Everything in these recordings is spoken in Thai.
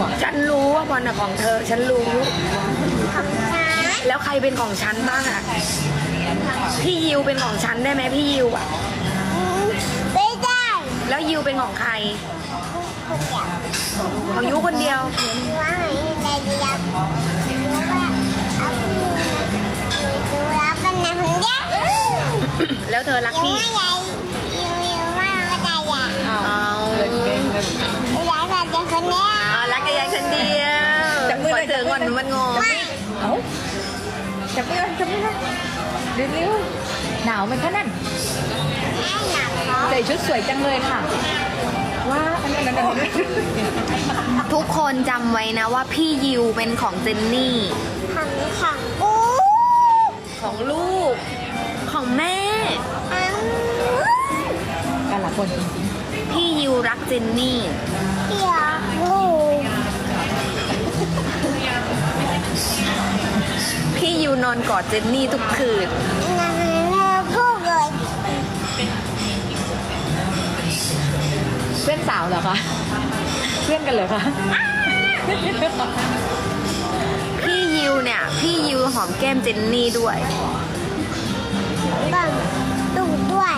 ว่ะฉันรู้ว่าบอลน่ะของเธอ ฉันรู้ของฉันแล้วใครเป็นของฉันบ้างอะพี่ยิวเป็นของฉันได้ไหมพี่ยิวอะไม่ได้ แล้วยิวเป็นของใครคนเดียวของยูคนเดียวว่าไงในเดียวรู้ว่าเอาดูแล้วเป็นนายคนเดียว แล้วเธอรักยังพี่ มือพหน่ออยเจอก่อนมันงงไม่เอ้าจับมือกันจับมือกันเร็วๆหนาวไหมคะนั่นแม่หนักเขาใส่ชุดสวยจังเลยค่ะ ว้าอันนั้นอันนั้นอันนั้นทุกคนจำไว้นะว่าพี่ยิวเป็นของเจนนี่ของของกูของลูก ของแม่อังกันละคนจริงพี่ยิวรักเจนนี่เปียกกู พี่ยิวนอนกอดเจนนี่ทุกคืน นั่นเลยพูดเลยๆเพื่อนสาวเหรอคะ เพื่อนกันเหรอคะ พี่ยิวเนี่ย พี่ยิวหอมแก้มเจนนี่ด้วย บังตุ้งด้วย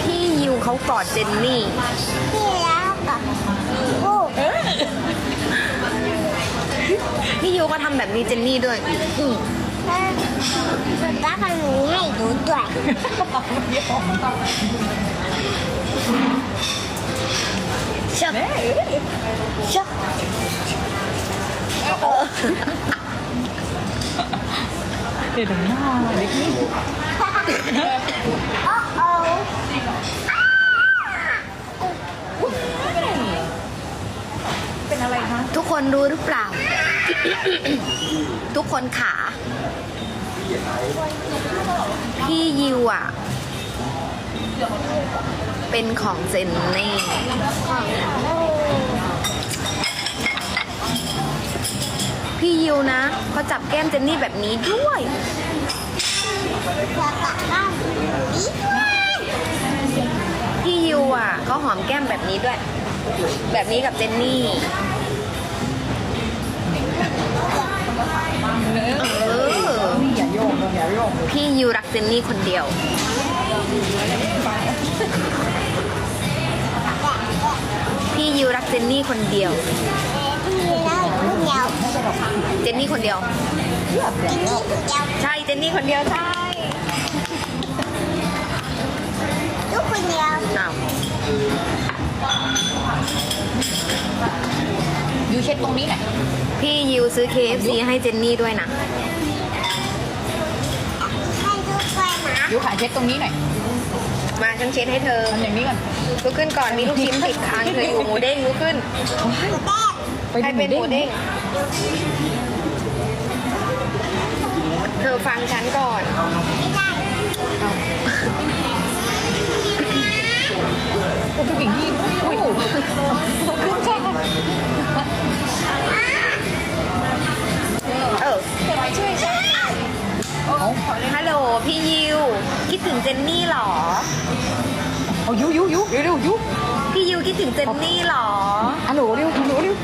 พี่ยิวเขากอดเจนนี่ พี่แล้วกับกู พี่ยิวก็ทำแบบนี้เจนนี่ด้วยอืมป้าทำนี้ให้ดูด้วยเชื่อแม่เอ้ยเชื่อเดี๋ยวหน้าเล็กนี่โอ้โอ้เป็นอะไรคะทุกคนรู้หรือเปล่า ทุกคนขาพี่ยิวอะ เป็นของเจนนี่พี่ยิวนะเขาจับแก้มเจนนี่แบบนี้ด้วยพี่ยิวอะเขาหอมแก้มแบบนี้ด้วย แบบนี้กับเจนนี่ อเออนี่อย่าโยงอย่าโยงพี่ยิวรักเจนนี่คนเดียว พี่ยิวรักเจนนี่คนเดียวพี่แล้วลูกเดียวเจนนี่คนเดียวกินนี่ลูกเดียว ใช่เจนนี่คนเดียวใช่ลูกคนเดียวอ้าวยู เช็ดตรงนี้หน่อยพี่ยิวซื้อ KFC ให้เจนนี่ด้วยนะ ให้ลูกไปนะ ยูขาเช็ดตรงนี้หน่อยมาฉันเช็ดให้เธอทำอย่างนี้ก่อน ลุกขึ้นก่อนมีลูกชิ้นติดคางเธออยู่หมูเด้งลุกขึ้นหมูแดงไปให้เป็นหมูเด้งเธอฟังฉันก่อน ไม่ได้ โอ้ผู้หญิงที่อุ้ยขึ้นแค่เออช่วยฉันฮัลโหลพี่ยิว คิดถึงเจนนี่เหรอเอายูยูยูเร็วเร็วยูพี่ยิวคิดถึงเจนนี่เหรอฮัลโหลเร็วฮัลโหลเร็ว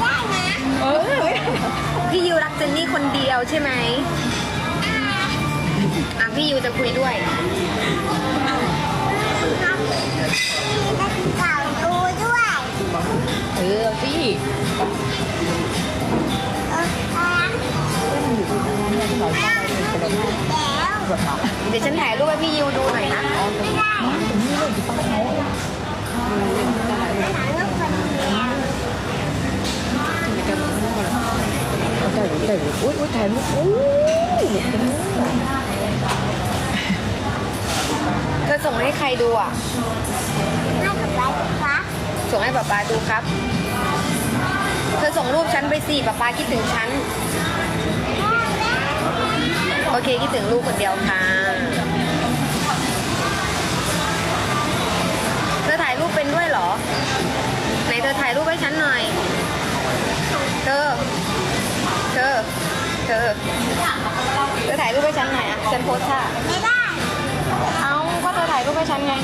ได้นะเออพี่ยิวรักเจนนี่คนเดียวใช่ไหมอะพี่ยิวจะคุยด้วย แล้วกดหน่อยเดี๋ยวฉันถ่ายรูปให้พี่ยิวดูหน่อยนะไม่ได้ตรงนี้เลยที่ป้าเขาหาลูกคนเดียวถ่ายถ่ายอุ้ยอุ้ยถ่ายรูปอุ้ยเธอส่งให้ใครดูอะให้กับไว้ครับส่งให้ป๊าป๊าดูครับ เธอส่งรูปฉันไปสิป๊าป๊าคิดถึงฉัน โอเคคิดถึงลูกคนเดียวค่ะเธอถ่ายรูปเป็นด้วยเหรอไหนเธอถ่ายรูปให้ฉันหน่อย เธอ เธอ เธอ เธอถ่ายรูปให้ฉันหน่อยอะฉันโพสท่าไม่ได้ เอาก็เธอถ่ายรูปให้ฉันไง